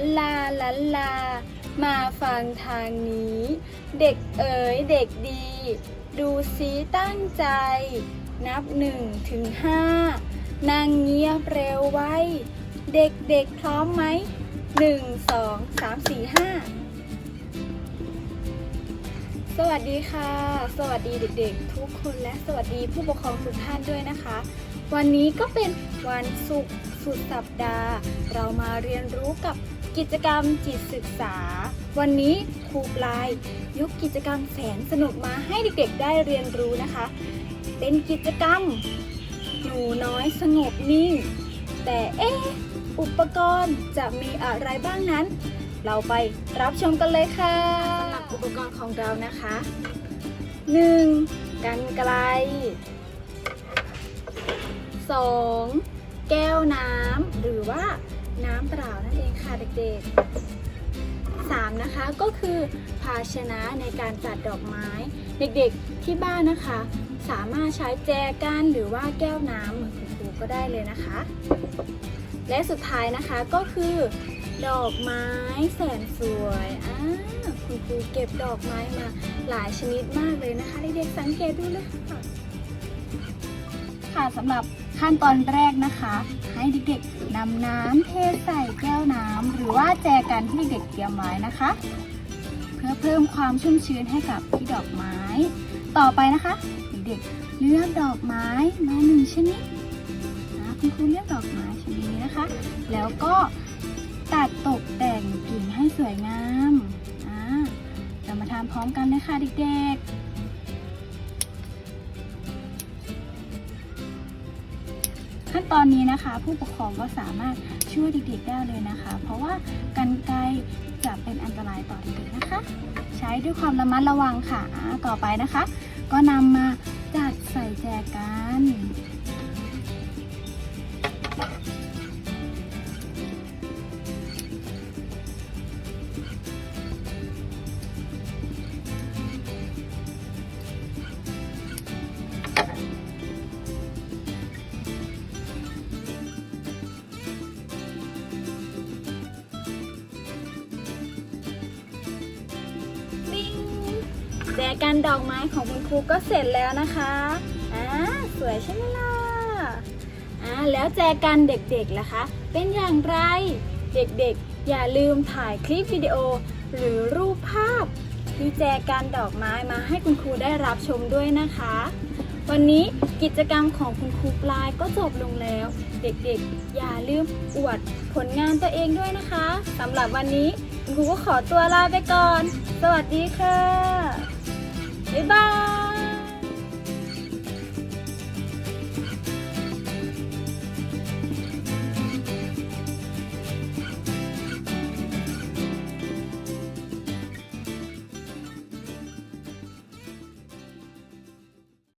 นลาลันลา มาฟังทางนี้ เด็กเอ๋ยเด็กดี ดูซีตั้งใจ นับหนึ่งถึงห้านั่งเงียบเร็วไว้ เด็กๆพร้อมไหมหนึ่งสองสามสี่ห้าสวัสดีค่ะ สวัสดีเด็กๆ ทุกคนและสวัสดีผู้ปกครองทุกท่านด้วยนะคะ วันนี้ก็เป็นวันศุกร์สุดสัปดาห์ เรามาเรียนรู้กับ กิจกรรมจิตศึกษา วันนี้ครูปลายยกกิจกรรมแสนสนุกมาให้เด็กๆได้เรียนรู้นะคะ เป็นกิจกรรมหนูน้อยสงบนิ่ง แต่เอ๊ะอุปกรณ์จะมีอะไรบ้างนั้น เราไปรับชมกันเลยค่ะสำหรับอุปกรณ์ของเรานะคะ 1. กันไกล 2. แก้วน้ำหรือว่า น้ำเปล่านั่นเองค่ะเด็กๆ 3. นะคะก็คือภาชนะในการจัดดอกไม้ เด็กๆที่บ้านนะคะ สามารถใช้แจกันหรือว่าแก้วน้ำเหมือนคุณครูก็ได้เลยนะคะ และสุดท้ายนะคะก็คือ ดอกไม้แสนสวยอ่าคุณครูเก็บดอกไม้มาหลายชนิดมากเลยนะคะเด็กๆสังเกตดูเลยค่ะค่ะสำหรับขั้นตอนแรกนะคะ ให้เด็กๆนำน้ำเทใส่แก้วน้ำหรือว่าแจกันที่เด็กๆเตรียมไว้นะคะ เพื่อเพิ่มความชุ่มชื้นให้กับที่ดอกไม้ ต่อไปนะคะ เด็กๆเลือกดอกไม้มาหนึ่งชนิดนะคุณครูเลือกดอกไม้ชนิดนี้นะคะ แล้วก็ตัดตกแต่งกิ่งให้สวยงามอ่าเรามาทำพร้อมกันเลยค่ะเด็กๆ ขั้นตอนนี้นะคะ ผู้ปกครองก็สามารถช่วยเด็กๆได้เลยนะคะ เพราะว่ากันไกจะเป็นอันตรายต่อเด็กๆนะคะ ใช้ด้วยความระมัดระวังค่ะต่อไปนะคะ ก็นำมาจัดใส่แจกัน แจกันดอกไม้ของคุณครูก็เสร็จแล้วนะคะอ่าสวยใช่ไหมล่ะอ่าแล้วแจกันเด็กๆล่ะคะ เป็นอย่างไร เด็กๆ อย่าลืมถ่ายคลิปวิดีโอ หรือรูปภาพที่แจกันดอกไม้มาให้คุณครูได้รับชมด้วยนะคะ วันนี้กิจกรรมของคุณครูปลายก็จบลงแล้ว เด็กๆ อย่าลืมอวดผลงานตัวเองด้วยนะคะสำหรับวันนี้คุณครูก็ขอตัวลาไปก่อน สวัสดีค่ะ 拜 사.